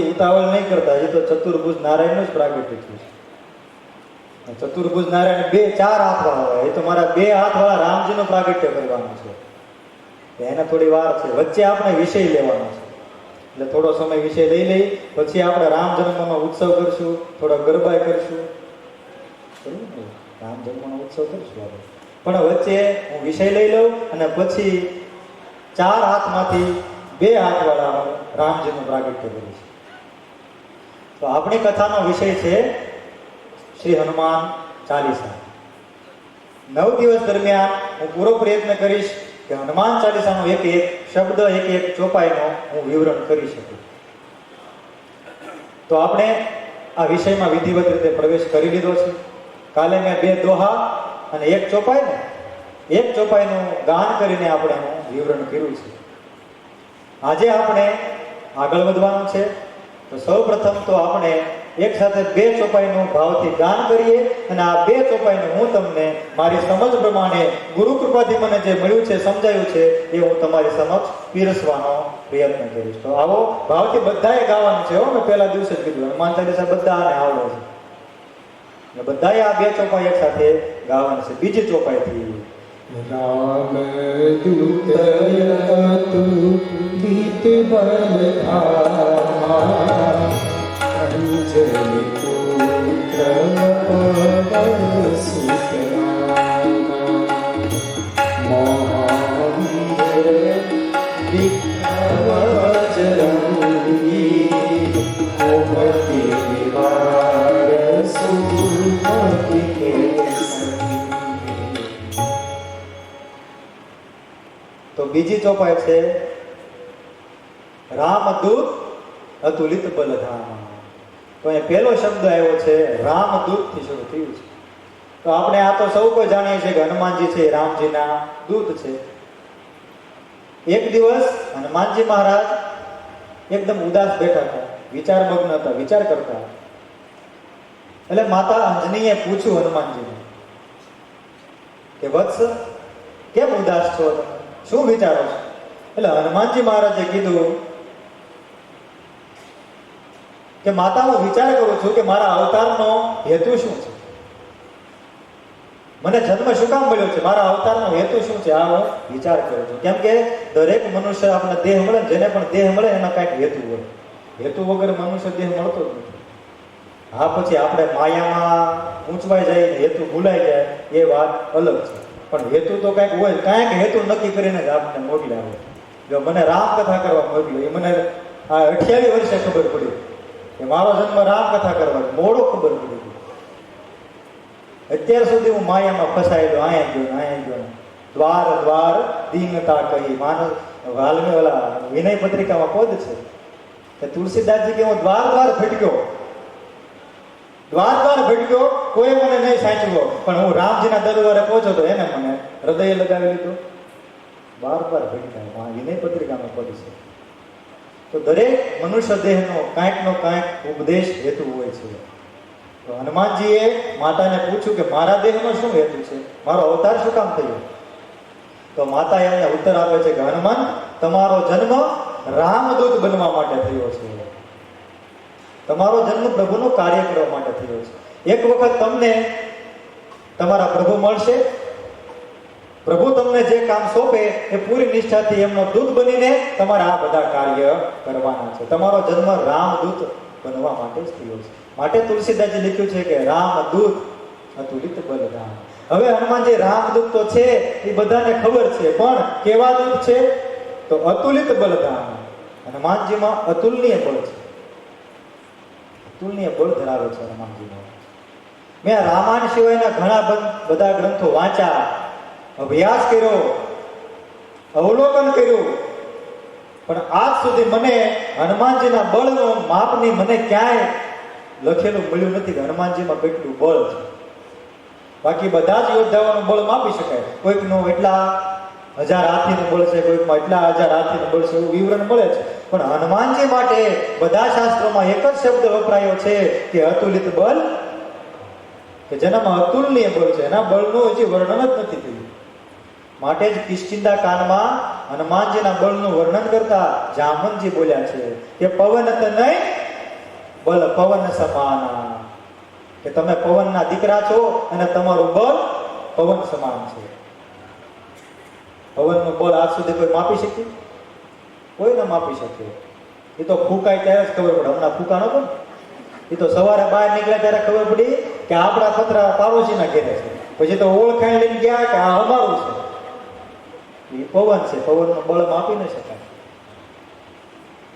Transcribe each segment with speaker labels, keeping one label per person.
Speaker 1: ઉતાવળ નહીં કરતા, એ તો ચતુર્ભુજ નારાયણનું જ પ્રાગટ્ય થયું છે. ચતુર્ભુજ નારાયણ બે ચાર હાથ વાળા હોય, એ તો મારા બે હાથ વાળા રામજીનું પ્રાગટ્ય કરવાનું છે. એને થોડી વાર છે. વચ્ચે આપણે વિષય લેવાનો છે. એટલે થોડો સમય વિષય લઈ લઈ, પછી આપણે રામ જન્મનો ઉત્સવ કરશું, થોડા ગરબા કરશું? રામ જન્મનો ઉત્સવ કરશું આપણે. પણ વચ્ચે હું વિષય લઈ લઉં અને પછી ચાર હાથમાંથી બે હાથ વાળા રામજીનું પ્રાગટ્ય કરીશ. તો આપણી કથાનો વિષય છે શ્રી હનુમાન ચાલીસા. નવ દિવસ દરમિયાન હું પૂરો પ્રયત્ન કરીશ કે હનુમાન ચાલીસાનો એક એક શબ્દ, એક એક ચોપાઈનો હું વિવરણ કરી શકું. તો આપણે આ વિષયમાં વિધિવત રીતે પ્રવેશ કરી લીધો છે. કાલે મેં બે દોહા અને એક ચોપાઈ એક ચોપાઈનું ગાન કરીને આપણે એનું વિવરણ કર્યું છે. આજે આપણે આગળ વધવાનું છે. તો સૌ પ્રથમ તો આપણે એક સાથે બે ચોપાઈનું ભાવથી ગાન કરીએ અને આ બે ચોપાઈનું હું તમને મારી સમજ પ્રમાણે ગુરુ કૃપાથી મને જે મળ્યું છે, સમજાયું છે, એ હું તમારી સમક્ષ પીરસવાનો પ્રયત્ન કરીશ. તો આવો, ભાવથી બધાએ ગાવાનું છે હો. મેં પહેલા દિવસે જ કીધું, હનુમાન ચાલીસા બધાને આવડે છે. ને બધાએ આ બે ચોપાઈ એક સાથે ગાવાની છે. બીજી ચોપાઈથી.
Speaker 2: રામ યતુ દીત બલધામા
Speaker 1: બીજી ચોપાઈ છે રામદૂત અતુલિત બલધામ તો એ પહેલો શબ્દ આવ્યો છે રામદૂતથી શરૂ થયું છે. તો આપણે આ તો સૌ કોઈ જાણીએ છીએ કે હનુમાનજી છે, રામજીના દૂત છે. એક દિવસ હનુમાનજી મહારાજ એકદમ ઉદાસ બેઠા હતા વિચારમગ્ન હતા, વિચાર કરતા એટલે માતા અંજનીએ પૂછ્યું હનુમાનજીને કે, વત્સ, કેમ ઉદાસ છો? શું વિચારો છો? એટલે હનુમાનજી મહારાજે કીધું કે માતા હું વિચાર કરું છું કે મારા અવતારનો હેતુ શું છે? મને જન્મ શું કામ મળ્યો છે? મારા અવતારનો હેતુ શું છે? આ હું વિચાર કરું છું. કેમ કે દરેક મનુષ્ય આપણને દેહ મળે જેને પણ દેહ મળે એના કાંઈક હેતુ હોય. હેતુ વગર મનુષ્ય દેહ મળતો જ નથી. હા, પછી આપણે માયામાં ઊંચવાઈ જાય હેતુ ભૂલાઈ જાય એ વાત અલગ છે. પણ હેતુ તો કાંઈક હોય કાંઈક હેતુ નક્કી કરીને જ આપણને મોકલ્યા હોય. જો મને રામ કથા કરવા મોકલ્યો એ મને આ અઠ્યાવીસ વર્ષે ખબર પડી કે મારો જન્મ રામકથા કરવા મોડો ખબર પડી અત્યાર સુધી હું માયામાં ફસાયેલો, આયા ગયો આયા ગયો દ્વાર દ્વાર, દીનતા કહી, માનવ વાલ્મી ઓલા વિનય પત્રિકામાં પદ છે કે તુલસીદાસજી કે હું દ્વાર દ્વાર ભટક્યો દ્વાર દ્વાર ભટક્યો કોઈ મને નહીં સાચવો પણ હું રામજીના દરબારે પહોંચ્યો તો એને મને હૃદય લગાવી લીધો. બાર બાર ભટક્યા વિનય પત્રિકામાં પડી છે? તો દરેક મનુષ્ય દેહનો કાંઈક નો કાંઈક ઉપદેશ હેતુ હોય છે. તો હનુમાનજીએ માતાને પૂછ્યું કે મારા દેહનો શું હેતુ છે? મારો અવતાર શું કામ થયો? તો માતા એમને ઉત્તર આપે છે કે હનુમાન, તમારો જન્મ રામદૂત બનવા માટે થયો છે. તમારો જન્મ પ્રભુનું કાર્ય કરવા માટે થયો છે. એક વખત તમને તમારા પ્રભુ મળશે પ્રભુ તમને જે કામ સોંપે એ પૂરી નિષ્ઠાથી એમનો દૂત બનીને તમારે આ બધા કાર્ય કરવાના છે. તમારો જન્મ રામદૂત બનવા માટે જ થયો છે. માટે તુલસીદાસજી લખ્યું છે કે રામદૂત અતુલિત બલરામ હવે હનુમાનજી રામદૂત તો છે, એ બધાને ખબર છે. પણ કેવા દૂત છે? તો અતુલિત બલધામ હનુમાનજીમાં અતુલનીય બળ છે. અતુલનીય બળ ધરાવે છે હનુમાનજીનો. મેં રામાયણ સિવાયના ઘણા બધા ગ્રંથો વાંચ્યા. અભ્યાસ કર્યો, અવલોકન કર્યું, પણ આજ સુધી મને હનુમાનજીના બળનો માપની મને ક્યાંય લખેલું મળ્યું નથી કે હનુમાનજીમાં કેટલું બળ છે. બાકી બધા જ યોદ્ધાઓનું બળ માપી શકાય. કોઈકનું એટલા હજાર હાથીનું બળ છે, કોઈકમાં એટલા હજાર હાથીનું બળ છે, એવું વિવરણ મળે છે. પણ હનુમાનજી માટે બધા શાસ્ત્રોમાં એક જ શબ્દ વપરાયો છે કે અતુલિત બળ, કે જેનામાં અતુલનીય બળ છે. એના બળનું હજી વર્ણન જ નથી થયું. માટે જ કિષ્કિંધા કાનમાં હનુમાનજીના બળનું વર્ણન કરતા જામનજી બોલ્યા છે કે પવન નહીં, બલ પવન સમાન. કે તમે પવનના દીકરા છો અને તમારું બળ પવન સમાન છે. પવનનું બળ આજ સુધી કોઈ માપી શકે કોઈ ન માપી શકે એ તો ફૂંકાય ત્યારે જ ખબર પડે. હમણાં ફૂંકા નતો એ તો સવારે બહાર નીકળ્યા ત્યારે ખબર પડી કે આપણા ખતરા પાડોશીના ઘેરે છે. પછી તો ઓળખાઈ લઈને ગયા કે આ અમારું છે. એ પવન છે, પવનનું બળ માપી ન શકાય.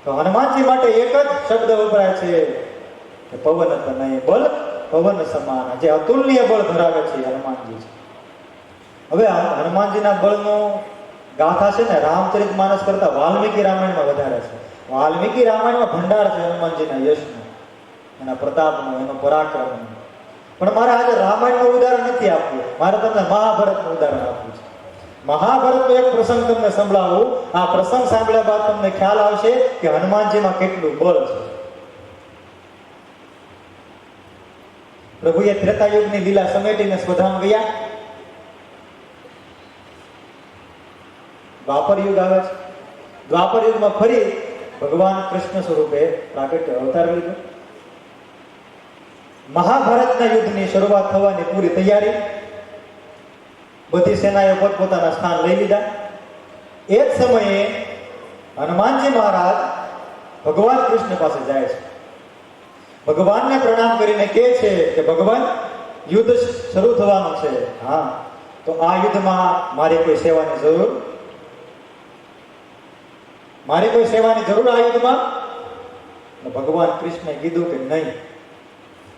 Speaker 1: તો હનુમાનજી માટે એક જ શબ્દ વપરાય છે કે પવન તનય બળ પવન સમાન. જે અતુલ્ય બળ ધરાવે છે હનુમાનજી છે. હવે હનુમાનજીના બળનો ગાથા છે ને રામચરિત માનસ કરતા વાલ્મીકી રામાયણમાં વધારે છે. વાલ્મીકી રામાયણમાં ભંડાર છે હનુમાનજીના યશનો, એના પ્રતાપનો, એનો પરાક્રમનો. પણ મારે આજે રામાયણનું ઉદાહરણ નથી આપવું. મારે તમને મહાભારતનું ઉદાહરણ આપવું છે. મહાભારતનો એક પ્રસંગ તમને સંભળાવું. આ પ્રસંગ સાંભળ્યા બાદ તમને ખ્યાલ આવશે કે હનુમાનજીમાં કેટલું બળ છે. પ્રભુએ ત્રેતાયુગની લીલા સમેટીને સ્વધામ ગયા દ્વાપર યુગ આવે છે. દ્વાપર યુગમાં ફરી ભગવાન કૃષ્ણ સ્વરૂપે પ્રાગટ્ય અવતાર લીધો. મહાભારતના યુદ્ધની શરૂઆત થવાની પૂરી તૈયારી. બધી સેનાએ પોતપોતાના સ્થાન લઈ લીધા. એ જ સમયે હનુમાનજી મહારાજ ભગવાન કૃષ્ણ પાસે જાય છે. ભગવાનને પ્રણામ કરીને કહે છે કે, ભગવાન, યુદ્ધ શરૂ થવાનું છે. હા, તો આ યુદ્ધમાં મારી કોઈ સેવાની જરૂર મારી કોઈ સેવાની જરૂર આ યુદ્ધમાં? ભગવાન કૃષ્ણે કીધું કે નહીં.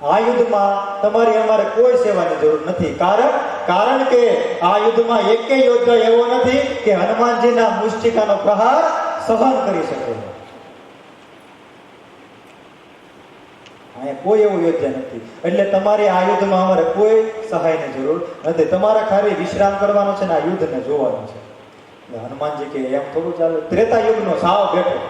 Speaker 1: આ યુદ્ધમાં તમારી અમારે કોઈ સેવાની જરૂર નથી. કારણ કારણ કે આ યુદ્ધમાં એક યોદ્ધા એવો નથી કે હનુમાનજીના મુષ્ટિકાનો પ્રહાર સહન કરી શકે. અહીંયા કોઈ એવો યોદ્ધા નથી. એટલે તમારે આ યુદ્ધમાં અમારે કોઈ સહાયની જરૂર નથી. તમારે ખાલી વિશ્રામ કરવાનો છે ને આ યુદ્ધને જોવાનું છે. હનુમાનજી કે એમ થોડું ચાલે. ત્રેતા યુગનો સાવ બેઠો.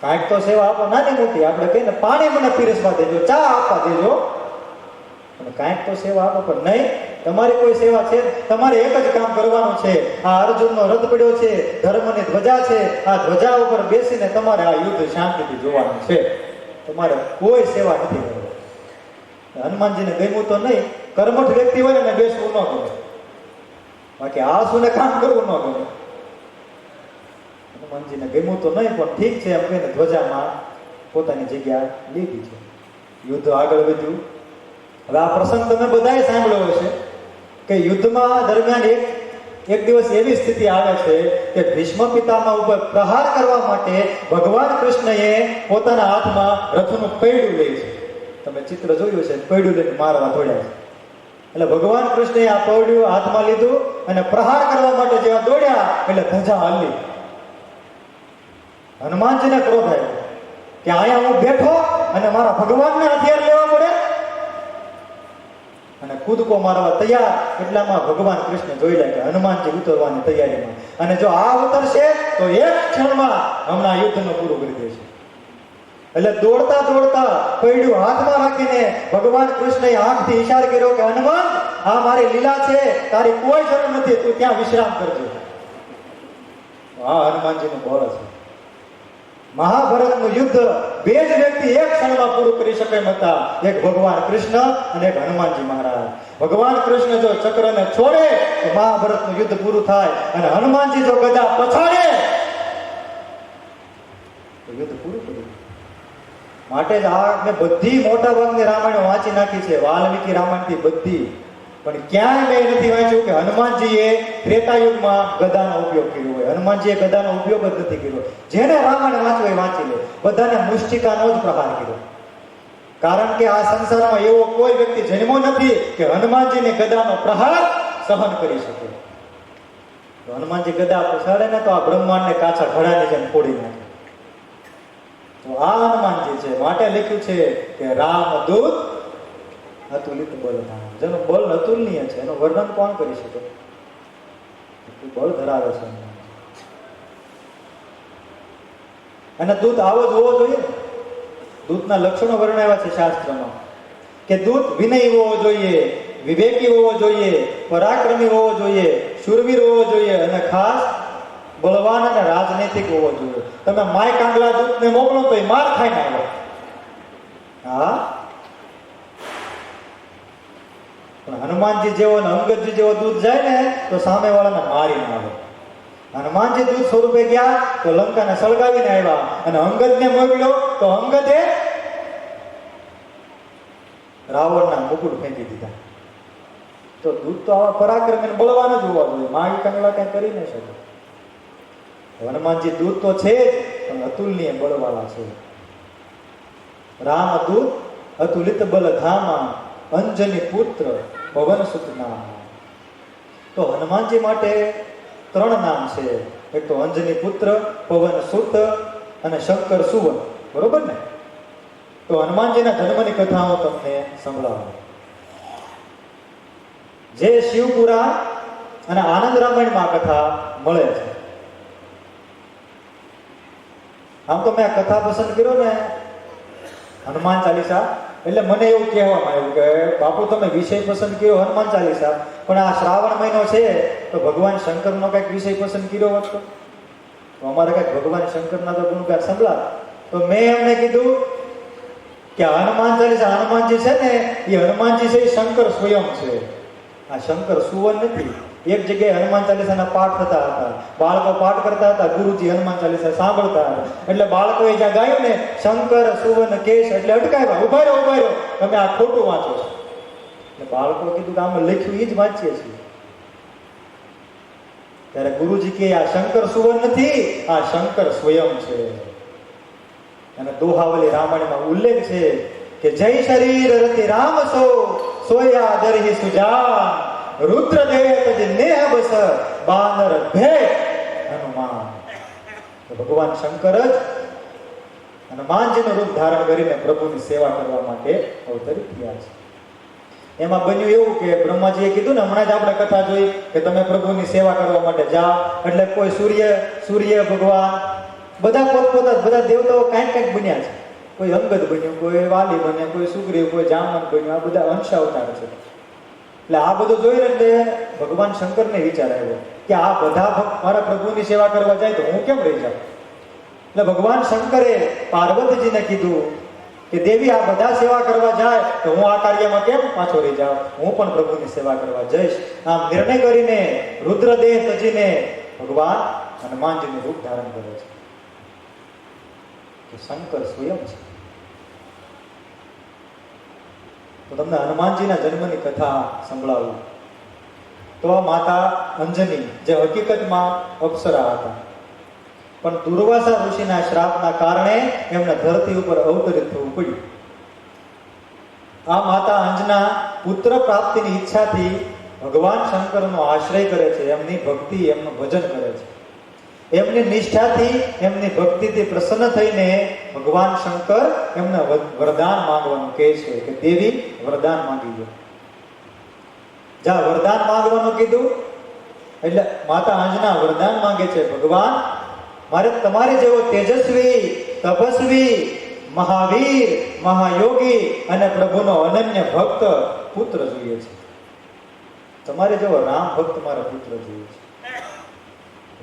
Speaker 1: કાંઈક તો સેવા આપો. નાની મોટી, આપણે કહીને પાણી મને પીરસવા દેજો, ચા આપવા દેજો. અને કાંઈક તો સેવા આપો, પણ નહીં, તમારી કોઈ સેવા છે? તમારે એક જ કામ કરવાનું છે. આ અર્જુનનો રથ પડ્યો છે, ધર્મની ધ્વજા છે. આ ધ્વજા ઉપર બેસીને તમારે આ યુદ્ધ શાંતિથી જોવાનું છે. તમારે કોઈ સેવા નથી કરવાની. હનુમાનજીને ગમ્યું તો નહીં, કર્મઠ વ્યક્તિ હોય ને બેસવું ન ગમે. બાકી આસુને કામ કરવું ન ગમે. હનુમાનજીને ગમ્યું તો નહીં, પણ ઠીક છે એમ કહીને ધ્વજામાં પોતાની જગ્યા લીધી છે. યુદ્ધ આગળ વધ્યું. હવે આ પ્રસંગ તમે બધાએ સાંભળ્યો હશે કે યુદ્ધમાં દરમિયાન એક એક દિવસ એવી સ્થિતિ આવે છે કે ભીષ્મ પિતામહ ઉપર પ્રહાર કરવા માટે ભગવાન કૃષ્ણએ પોતાના હાથમાં રથનું પૈડું લે છે. તમે ચિત્ર જોયું છે પૈડું લઈને મારવા દોડ્યા છે. એટલે ભગવાન કૃષ્ણએ આ પૈડું હાથમાં લીધું અને પ્રહાર કરવા માટે જેવા દોડ્યા, એટલે ધજા હાલી હનુમાનજીને ક્રોધ આવ્યો કે અહીંયા હું બેઠો અને મારા ભગવાનને હથિયાર કૂદકો મારવા તૈયાર એટલામાં ભગવાન કૃષ્ણ જોઈ લે કે હનુમાનજી ઉતરવાની તૈયારીમાં. અને જો આ ઉતરશે, તો એક ક્ષણમાં હમણાં યુદ્ધનું પૂરું કરી દેશે. એટલે દોડતા દોડતા પૈડું હાથમાં રાખીને ભગવાન કૃષ્ણએ આંખથી ઈશાર કર્યો કે, હનુમાન, આ મારી લીલા છે, તારી કોઈ જરૂર નથી, તું ત્યાં વિશ્રામ કરજો. આ હનુમાનજીનું બળ છે. મહાભારતનું યુદ્ધ બે જ વ્યક્તિ એક ક્ષણમાં પૂરું કરી શકે એમ હતા. એક ભગવાન કૃષ્ણ અને એક હનુમાનજી મહારાજ. ભગવાન કૃષ્ણ જો ચક્રને છોડે, તો મહાભારતનું યુદ્ધ પૂરું થાય અને હનુમાનજી જો ગદા પછાડે, તો યુદ્ધ પૂરું કર્યું માટે જ આ મેં બધી મોટા ભાગની રામાયણ વાંચી નાખી છે. વાલ્મીકી રામાયણથી બધી. પણ ક્યાંય મેં નથી વાંચ્યું કે હનુમાનજીએ ત્રેતાયુગમાં ગદાનો ઉપયોગ કર્યો હોય, હનુમાનજીએ ગદાનો ઉપયોગ જ નથી કર્યો. જેને રામાયણ વાંચવું એ વાંચી લે. બધાને મુષ્ટિકાનો જ પ્રહાર કર્યો. કારણ કે આ સંસારમાં એવો કોઈ વ્યક્તિ જન્મો નથી કે હનુમાનજીને ગદાનો પ્રહાર સહન કરી શકે. હનુમાનજી ગદા પછાડે ને તો આ બ્રહ્માંડને કાચા ઘડાની જેમ ફોડી નાખે. તો આ હનુમાનજી છે. માટે લખ્યું છે કે રામ દૂત અતુલિત બલધામ. જેનું બલ અતુલનીય છે. એનું વર્ણન કોણ કરી શકે? બળ ધરાવે છે અને દૂધ આવો જ હોવો જોઈએ. દૂધના લક્ષણો વર્ણવ્યા છે શાસ્ત્રમાં કે દૂધ વિનય હોવો જોઈએ, વિવેકી હોવો જોઈએ, પરાક્રમી હોવો જોઈએ, શૂરવીર હોવો જોઈએ અને ખાસ બળવાન અને રાજનૈતિક હોવો જોઈએ. તમે માય કાંગલા દૂધને મોકલો તો એ માર ખાઈને આવે હા? પણ હનુમાનજી જેવો ને અંગતજી જેવો દૂધ જાય ને, તો સામે વાળાને મારી આવે હનુમાનજી દૂધ સ્વરૂપે ગયા, તો લંકાને સળગાવીને આવ્યા અને અંગતને મોકલ્યો, તો અંગતે રાવણના મુકુટ ફેંકી દીધા. તો દૂધ તો આવા પરાક્રમ બળવાન જ હોવા જોઈએ. માગી કંગલા કઈ કરી ન શકે. હનુમાનજી દૂધ તો છે જ, પણ અતુલનીય બળવાળા છે. રામ દૂત અતુલિત બલ ધામા અંજની પુત્ર પવન સુત નામ તો હનુમાનજી માટે ત્રણ નામ છે. એક તો અંજની પુત્ર, પવન સુત અને શંકર સુવન. બરોબર ને? તો હનુમાનજીના જન્મની કથાઓ તમને સંભળાવું. જે શિવપુરા અને આનંદ રામાયણમાં કથા મળે છે. આમ તો મેં કથા પસંદ કર્યો ને, હનુમાન ચાલીસા. એટલે મને એવું કહેવામાં આવ્યું કે, બાપુ, તમે વિષય પસંદ કર્યો, હનુમાન ચાલીસા. પણ આ શ્રાવણ મહિનો છે, તો ભગવાન શંકરનો કંઈક વિષય પસંદ કર્યો હોત તો? અમારે કંઈક ભગવાન શંકરના તો ગુણગાન સંભળા તો મેં એમને કીધું કે હનુમાન ચાલીસા, હનુમાનજી છે ને, એ હનુમાનજી છે, એ શંકર સ્વયં છે. આ શંકર સુવન નથી. એક જગ્યાએ હનુમાન ચાલીસાના પાઠ થતા હતા. બાળકો પાઠ કરતા હતા, ગુરુજી હનુમાન ચાલીસા સાંભળતા હતા. એટલે બાળકોએ જ્યાં ગાયું ને, શંકર સુવન કેશ એટલે અટકાવ્યા. ઊભા રહ્યો ઊભા રહ્યો તમે આ ખોટું વાંચો છો. એટલે બાળકો કીધું કે આમાં લખ્યું એ જ વાંચીએ છીએ. ત્યારે ગુરુજી કે આ શંકર સુવન નથી, આ શંકર સ્વયં છે. અને દોહાવલી રામાયણમાં ઉલ્લેખ છે કે, જય શરીર રતિ રામ સો, સોયા દરહી સુજાન. રુદ્રદેવ તજ નેહ બસ બાનર ભે હનુમાન. ભગવાન શંકર જ હનુમાનજીનું રૂપ ધારણ કરીને પ્રભુની સેવા કરવા માટે અવતરિત થયા છે. એમાં બન્યું એવું કે બ્રહ્માજીએ કીધું ને, હમણાં જ આપણે કથા જોઈ કે તમે પ્રભુની સેવા કરવા માટે જાઓ. એટલે કોઈ સૂર્ય સૂર્ય ભગવાન, બધા પોતપોતા બધા દેવતાઓ કાંઈક કાંઈક બન્યા છે. કોઈ અંગદ બન્યું, કોઈ વાલી બન્યા, કોઈ સુગ્રીવ, કોઈ જામન બન્યું, આ બધા અંશ અવતાર છે. એટલે આ બધું જોઈને એટલે ભગવાન શંકરને વિચાર આવ્યો કે આ બધા ભક્ત મારા પ્રભુની સેવા કરવા જાય તો હું કેમ રહી જાઉં? એટલે ભગવાન શંકરે પાર્વતીજીને કીધું કે દેવી, આ બધા સેવા કરવા જાય તો હું આ કાર્યમાં કેમ પાછો રહી જાઉં? હું પણ પ્રભુની સેવા કરવા જઈશ. આમ નિર્ણય કરીને રુદ્રદેહ તજીને ભગવાન હનુમાનજીનું રૂપ ધારણ કરે છે. શંકર સ્વયં છે. તો તમને હનુમાનજીના જન્મની કથા સંભળાવું. તો આ માતા અંજની, જે હકીકતમાં અપ્સરા હતા. પણ દુર્વાસા ઋષિના શ્રાપના કારણે એમને ધરતી ઉપર અવતરિત થવું પડ્યું. આ માતા અંજના પુત્ર પ્રાપ્તિની ઈચ્છાથી ભગવાન શંકરનો આશ્રય કરે છે, એમની ભક્તિ, એમનું ભજન કરે છે. એમની નિષ્ઠાથી, એમની ભક્તિથી પ્રસન્ન થઈને ભગવાન શંકર એમને વરદાન માંગવાનું કહે છે કે દેવી વરદાન માંગી લો. જા, વરદાન માંગવાનું કીધું? એટલે માતા અંજના વરદાન માંગે છે, ભગવાન, મારે તમારે જેવો તેજસ્વી, તપસ્વી, મહાવીર, મહાયોગી અને પ્રભુનો અનન્ય ભક્ત પુત્ર જોઈએ છે. તમારે જેવો રામ ભક્ત મારા પુત્ર જોઈએ છે.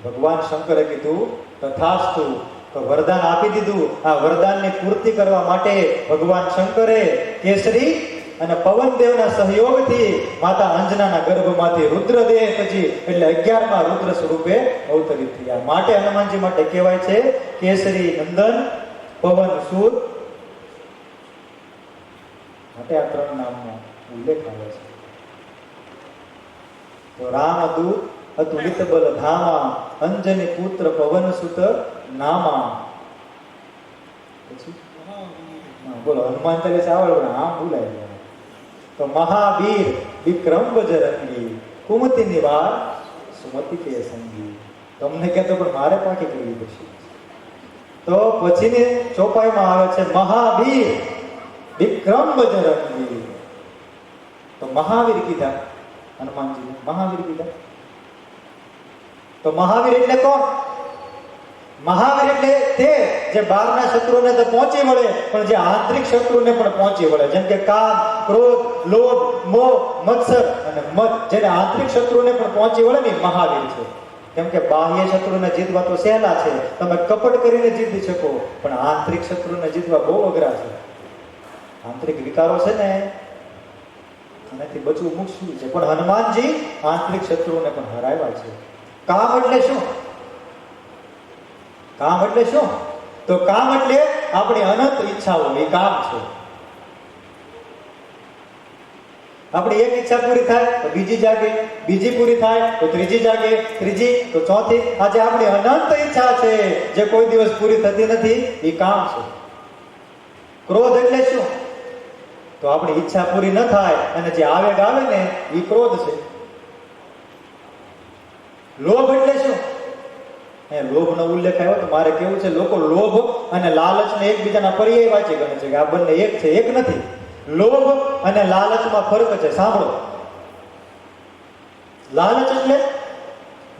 Speaker 1: ભગવાન શંકરે કીધું, તથાસ્તુ, તો વરદાન આપી દીધું. આ વરદાનની પૂર્તિ કરવા માટે ભગવાન શંકરે કેસરી અને પવનદેવના સહયોગથી માતા અંજનાના ગર્ભમાંથી રુદ્રદેહ પછી એટલે અગિયારમાં રુદ્ર સ્વરૂપે અવતરિત થયા. માટે હનુમાનજી માટે કહેવાય છે, કેસરી નંદન, પવન સુર. માટે આ ત્રણ નામનો ઉલ્લેખ આવે છે. તો રામ દૂત અતુલિત બલ ધામા અંજની પુત્ર પવન સુત નામા બોલો હનુમાન ચાલીસા આવડે પણ આમ ભૂલાય જાય. તો મહાવીર વિક્રમ બજરંગી કુમતિ નિવાર સુમતિ કે સંગી તમને કહેતો પણ મારે પાકી કરવી પડશે। તો પછીની ચોપાઈમાં આવે છે મહાવીર વિક્રમ બજરંગી. તો મહાવીર કીધા હનુમાનજી મહાવીર કીધા? તો મહાવીર એટલે કોણ? મહાવીર એટલે તે જે બહારના શત્રુને તો પહોંચી વળે, પણ જે આંતરિક શત્રુને પણ પહોંચી વળે. જેમ કે કામ, ક્રોધ, લોભ, મોહ, મત્સર અને મત. જેને આંતરિક શત્રુને પણ પહોંચી વળે ને મહાવીર છે. કેમ કે બાહ્ય શત્રુને જીતવા તો સહેલા છે. તમે કપટ કરીને જીતી શકો, પણ આંતરિક શત્રુને જીતવા બહુ અઘરા છે. આંતરિક વિકારો છે ને, આનાથી બચવું મુશ્કેલ છે. પણ હનુમાનજી આંતરિક શત્રુઓને પણ હરાવ્યા છે. કામ એટલે શું? કામ એટલે શું? તો કામ એટલે આપણી અનંત ઈચ્છાઓ એ કામ છે. આપણી એક ઈચ્છા પૂરી થાય તો બીજી જાગે, બીજી પૂરી થાય તો ત્રીજી જાગે, ત્રીજી તો ચોથી. આજે આપણી અનંત ઈચ્છા છે જે કોઈ દિવસ પૂરી થતી નથી, એ કામ છે. ક્રોધ એટલે શું? તો આપણી ઈચ્છા પૂરી ન થાય અને જે આવેગ આવે ને એ ક્રોધ છે. લોભ એટલે શું એ લોભનો ઉલ્લેખ આવ્યો તો મારે કેવું છે? લોકો લોભ અને લાલચને એકબીજાના પર્યાય વાંચી ગણે છે કે આ બંને એક છે, એક નથી. લોભ અને લાલચમાં ફરક છે. સાંભળો. લાલચ એટલે?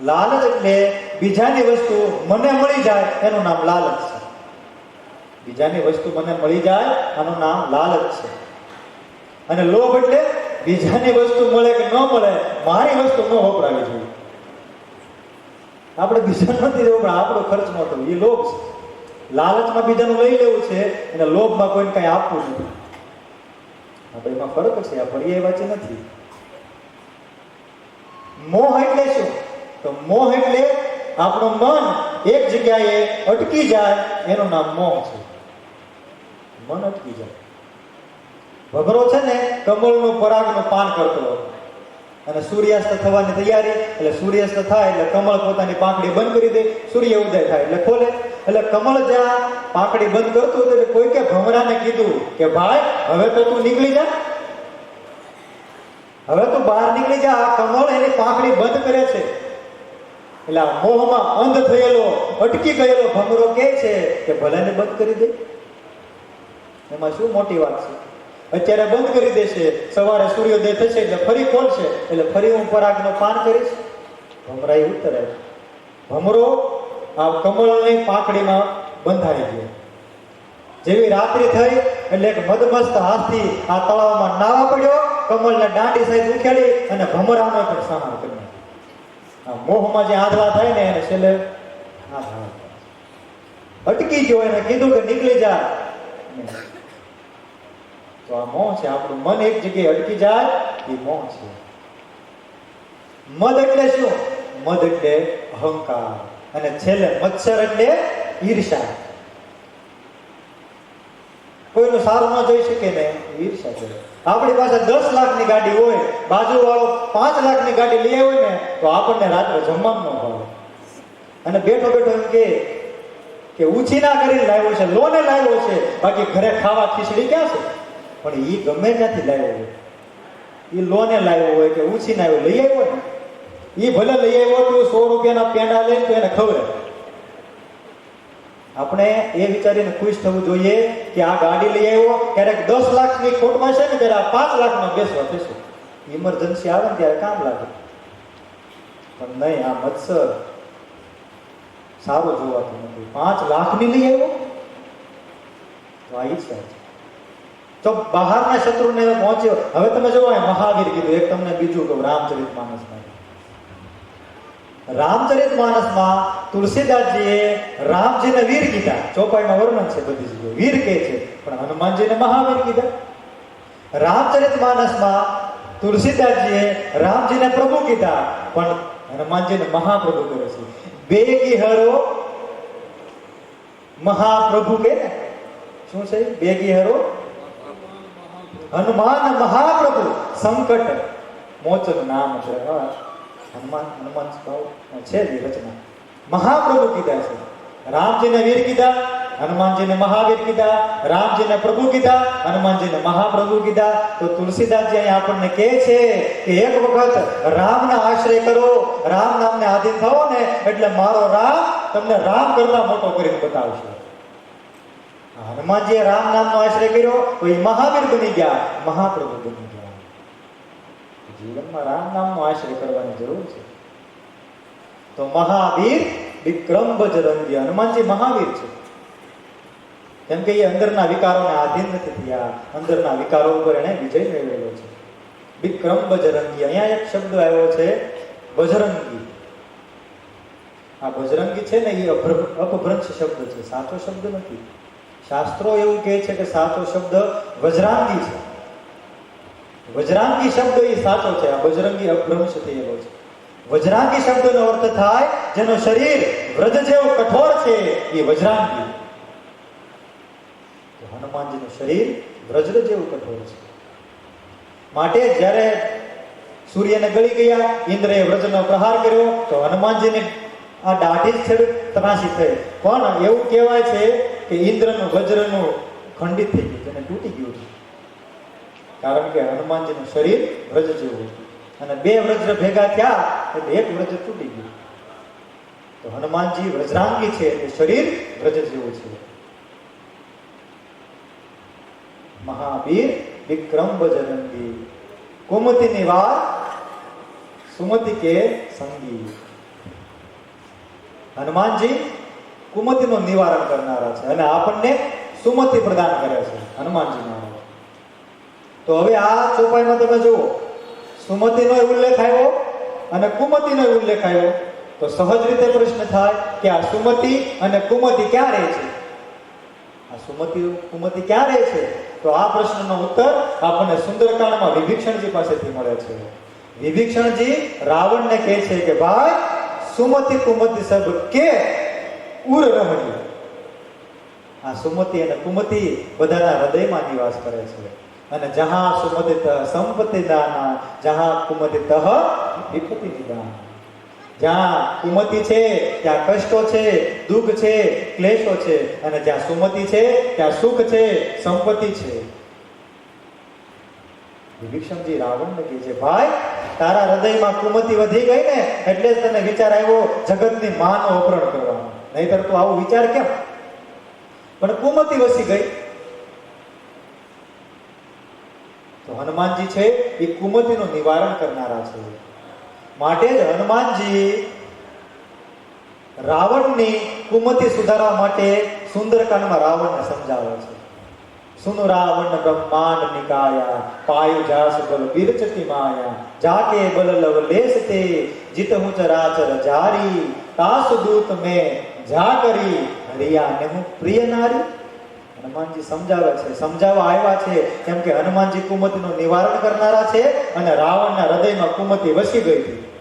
Speaker 1: લાલચ એટલે બીજાની વસ્તુ મને મળી જાય, એનું નામ લાલચ છે. બીજાની વસ્તુ મને મળી જાય, આનું નામ લાલચ છે. અને લોભ એટલે બીજાની વસ્તુ મળે કે ન મળે, મારી વસ્તુ ન વપરાવી જોઈએ. આપણે બીજા નથી લેવું, પણ આપણો ખર્ચ નહોતો. એ લોભ છે. લાલચમાં બીજાનું લઈ લેવું છે, અને લોભમાં કોઈને કંઈ આપવું નથી. આપણે એમાં ફરક છે, આ પર્યાય વાંચી નથી. મોહ એટલે શું? તો મોહ એટલે આપણું મન એક જગ્યાએ અટકી જાય, એનું નામ મોહ છે. મન અટકી જાય. ભગરો છે ને, કમળનું પરાગનું પાન કરતો હતો. અને સૂર્યાસ્ત થવાની તૈયારી, એટલે સૂર્યાસ્ત થાય એટલે કમળ પોતાની પાંખડી બંધ કરી દે, સૂર્ય ઉદય થાય એટલે ખોલે. એટલે કમળ જ્યાં પાંખડી બંધ કરતું હતું એટલે કોઈ કે ભમરાને કીધું કે, ભાઈ, હવે તો તું નીકળી જા. હવે તું બહાર નીકળી જા, આ કમળ એની પાંખડી બંધ કરે છે. એટલે આ મોહમાં અંધ થયેલો, અટકી ગયેલો ભમરો કે છે કે, ભલેને બંધ કરી દે. એમાં શું મોટી વાત છે? અત્યારે બંધ કરી દેશે સવારે સૂર્યોદય થશે એટલે ફરી ખોલશે. એટલે ફરી હું પરાગનો પાન કરીશ. ભમરાએ ઉતરે. ભમરો આ કમળની પાંખડીમાં બંધાઈ ગયો. જેવી રાત્રિ થઈ એટલે એક મદમસ્ત હાથથી આ તળાવમાં નાવા પડ્યો, કમળને દાંડી સાઈડ ઉખેડી અને ભમરાનો પણ સામાન કર્યો. આ મોહમાં જે આંધળા થાય ને એને છેલ્લે. અટકી ગયો, એને કીધું કે નીકળી જા. તો આ મોહ છે, આપણું મન એક જગ્યાએ અટકી જાય, એ મોહ છે. મદ એટલે શું? મદ એટલે અહંકાર. અને છેલ્લે મત્સર એટલે ઈર્ષા. કોઈનું સારું ન જોઈ શકે ને ઈર્ષા છે. આપણી પાસે દસ લાખની ગાડી હોય બાજુ વાળો પાંચ લાખની ગાડી લઈ આવ્યો ને, તો આપણને રાત્રે જમવાનું ન ભાવે. અને બેઠો બેઠો એમ કે કે ઉછીના કરીને લાવ્યો છે, લોને લાવ્યો છે, બાકી ઘરે ખાવા ખીચડી ક્યાં છે? પણ એ ગમે ત્યાંથી લાવ્યો હોય. એ લોને લાવ્યો હોય કે ઉછીને આવ્યો, લઈ આવ્યો ને? એ ભલે લઈ આવ્યો તો સો રૂપિયાના પેંડા લે તો એને ખબર આપણે એ વિચારીને ખુશ થવું જોઈએ કે આ ગાડી લઈ આવ્યો, ક્યારેક દસ લાખની ખોટમાં છે ને, ત્યારે આ પાંચ લાખમાં બેસવા બેસો. ઇમરજન્સી આવે ને ત્યારે કામ લાગે. પણ નહીં, આ મત્સર સારું જોવાતું નથી. પાંચ લાખની લઈ આવ્યો? તો આ ઈચ્છા છે. તો બહારના શત્રુને પહોંચ્યો. હવે તમે જોવો મહાવીર કીધું. એક તમને બીજું કહું, રામચરિત માનસમાં. રામચરિત માનસમાં તુલસીદાસજીએ રામજીને વીર કીધા. ચોપાઈમાં વર્ણન છે બધી જગ્યાએ. વીર કહે છે, પણ હનુમાનજીને મહાવીર કીધા. રામચરિત માનસમાં તુલસીદાસજીએ રામજીને પ્રભુ કીધા, પણ હનુમાનજીને મહાપ્રભુ કરે છે. બે હરો મહાપ્રભુ કે શું છે? બે હરો હનુમાન મહાપ્રભુ. સંકટ. મોચન નામ છે. હનુમાન હનુમાન છે જે રચના. મહાપ્રભુ કીધા છે. રામજીને વીર કીધા, હનુમાનજીને મહાવીર કીધા, રામજીને પ્રભુ કીધા, હનુમાનજીને મહાપ્રભુ કીધા. તો તુલસીદાસજી અહીં આપણને કહે છે કે એક વખત રામના આશ્રય કરો. રામ નામને આધીન થાઓ ને, એટલે મારો રામ તમને રામ કરતા મોટો કરીને બતાવશે. હનુમાનજીએ રામ નામનો આશ્રય કર્યો, તો એ મહાવીર બની ગયા, મહાપ્રભુ બની ગયા. જીવનમાં રામ નામનો આશ્રય કરવાની જરૂર છે. તો મહાવીર વિક્રમ બજરંગી હનુમાનજી મહાવીર છે. કેમ કે એ અંદરના વિકારોને આધીન નથી થયા. અંદરના વિકારો ઉપર એને વિજય મેળવેલો છે. વિક્રમ બજરંગી અહીંયા એક શબ્દ આવ્યો છે, બજરંગી. આ બજરંગી છે ને એ અપભ્રંશ શબ્દ છે. સાચો શબ્દ નથી. શાસ્ત્રો એવું કહે છે કે સાચો શબ્દ વજ્રાંગી છે. વજ્રાંગી શબ્દ એ સાચો છે. આ બજરંગી અભ્રંશ થયેલો છે. વજ્રાંગી શબ્દનો અર્થ થાય જેનો શરીર વ્રજ જેવું કઠોર છે એ વજ્રાંગી. હનુમાનજીનું શરીર વ્રજ જેવું કઠોર છે. માટે જ્યારે સૂર્યને ગળી ગયા, ઇન્દ્રએ વ્રજનો પ્રહાર કર્યો, તો હનુમાનજીને આ દાઢી જ છેડ ત્રાસી થઈ. પણ એવું કહેવાય છે કે ઇન્દ્રનું વજ્રનું ખંડિત થઈ ગયું, તેને તૂટી ગયું કારણ કે હનુમાનજીનું શરીર વ્રજ જેવું હતું. અને બે વજ્ર ભેગા થયા એટલે એક વ્રજ તૂટી ગયું. તો હનુમાનજી વ્રજરાંગી છે એ શરીર વ્રજ જેવું છે. મહાવીર વિક્રમ બજરંગી. કુમતિની વાત સુમતી કે સંગી. હનુમાનજી કુમતિનું નિવારણ કરનારા છે અને આપણને સુમતિ પ્રદાન કરે છે, હનુમાનજી તો હવે આ ચોપાઈમાં તમે જુઓ, સુમતિનો ઉલ્લેખ આવ્યો અને કુમતિનો ઉલ્લેખ આવ્યો. તો સહજ રીતે પ્રશ્ન થાય કે આ સુમતિ અને કુમતિ ક્યાં રહે છે? આ સુમતિ, કુમતિ ક્યાં રહે છે? તો આ પ્રશ્નનો ઉત્તર આપણને સુંદરકાંડમાં વિભીક્ષણજી પાસેથી મળે છે. વિભીક્ષણજી રાવણને કહે છે કે ભાઈ, સુમતિ કુમતિ સબ કે ઉર રહણી આ સુમતિ અને કુમતિ બધાના હૃદયમાં નિવાસ કરે છે. અને જહા સુમતિ તહ સંપત્તિ દાના, જહા કુમતિ તહ વિપતિ નિદાન. જ્યાં કુમતિ છે, ત્યાં કષ્ટો છે, દુઃખ છે, ક્લેશો છે. અને જ્યાં સુમતિ છે, ત્યાં સુખ છે, સંપત્તિ છે. વિભીષણજી રાવણને કહે છે, ભાઈ, તારા હૃદયમાં કુમતિ વધી ગઈ ને, એટલે જ તને વિચાર આવ્યો જગતની માનો અપહરણ કરવાનો નહીતર તો આવો વિચાર કેમ? પણ કુમતી વસી ગઈ. તો હનુમાનજી છે, એ કુમતીનું નિવારણ કરનારા છે. માટે જ હનુમાનજી રાવણની કુમતી સુધારવા માટે સુંદરકાંડમાં રાવણને સમજાવે છે. સુન રાવણ બ્રહ્માંડ નિકાયા, પાયુ જાસ બલ બિરચતી માયા, જાકે બલ લવ લેસતે જીત હું ચરાચર જારી તાસ દૂત મે જા કરી હરિયા ને હું પ્રિય નારી. હનુમાનજી સમજાવે છે. સમજાવવા આવ્યા છે. કેમ કે હનુમાનજી કુમતિનું નિવારણ કરનારા છે અને રાવણના હૃદયમાં કુમતી વસી ગઈ હતી.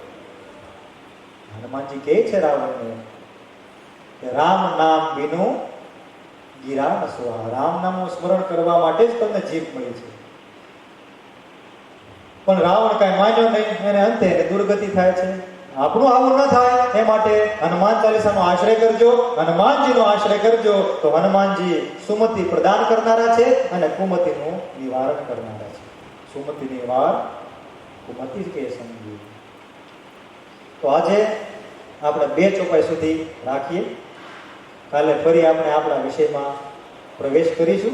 Speaker 1: હનુમાનજી કહે છે રાવણને કે રામ નામ વિનું ગીરા નસવા રામ નામનું સ્મરણ કરવા માટે જ તમને જીભ મળી છે. પણ રાવણ કાંઈ માન્યો નહીં. એને અંતે દુર્ગતિ થાય છે. આપણું આવું ન થાય એ માટે હનુમાન ચાલીસાનો આશ્રય કરજો, હનુમાનજીનો આશ્રય કરજો, તો હનુમાનજી સુમતિ પ્રદાન કરનારા છે અને કુમતિનું નિવારણ કરનારા છે. સુમતિ વાર કુમતિ કે સમજી. તો આજે આપણે બે ચોપાઈ સુધી રાખીએ. કાલે ફરી આપણે આપણા વિષયમાં પ્રવેશ કરીશું.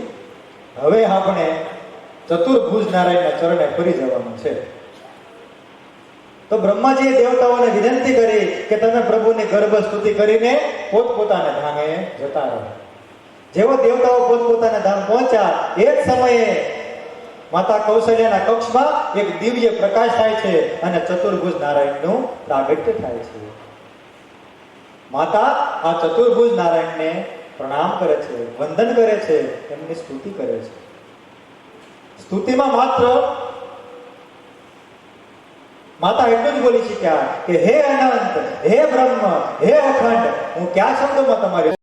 Speaker 1: હવે આપણે ચતુર્ભુજ નારાયણના ચરણે ફરી જવાનું છે. તો બ્રહ્માજીએ દેવતાઓને વિનંતી કરી કે તમે પ્રભુની ગર્ભ સ્તુતિ કરીને પોતપોતાના ધામે જતા રહો. જેવો દેવતાઓ પોતપોતાના ધામ પહોંચ્યા, એ જ સમયે માતા કૌશલ્યાના કક્ષમાં એક દિવ્ય પ્રકાશ થાય છે અને ચતુર્ભુજ નારાયણનું પ્રાગટ્ય થાય છે. માતા આ ચતુર્ભુજ નારાયણને પ્રણામ કરે છે, વંદન કરે છે, એમની સ્તુતિ કરે છે. સ્તુતિમાં માત્ર માતા એટલું જ બોલી શક્યા કે, હે અનંત, હે બ્રહ્મ, હે અખંડ, હું કયા શબ્દોમાં તમારી